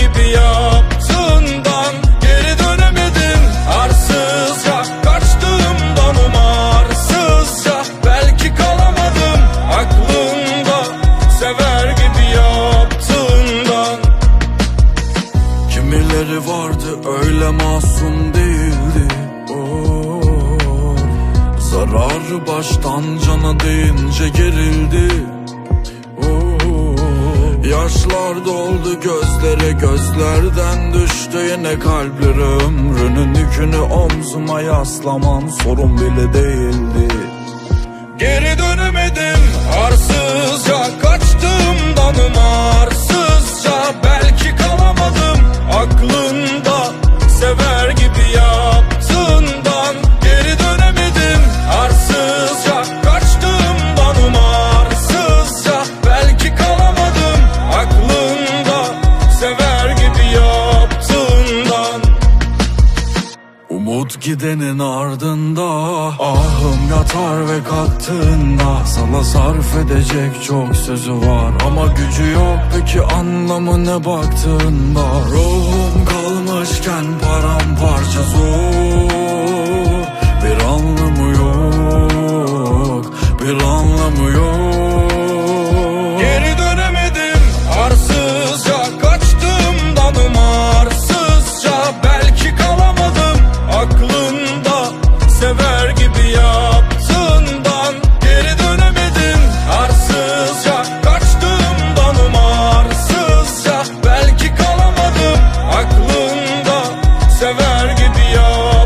gibi yaptığından Geri dönemedim arsızca. Kaçtığımdan umarsızca. Belki kalamadım aklında Sever gibi yaptığından Kimileri vardı öyle masum değildi. Oh. Zararı baştan cana değince gerildi. Yaşlar doldu gözlere gözlerden düştü. Yine kalpleri ömrünün yükünü omzuma yaslamam sorun bile değildi. Geri dönemedim arsızca kaçtığımdan umarsızca Umut gidenin ardında Ahım yatar ve kalktığında Sana sarf edecek çok sözü var. Ama gücü yok peki anlamı ne baktığında? Ruhum kalmışken paramparça zor. Bir anlamı yok Bir anlamı yok döner gibi yaptığından Geri dönemedim. Arsızca Kaçtığımdan umarsızca. Belki kalamadım aklında Sever gibi yaptığından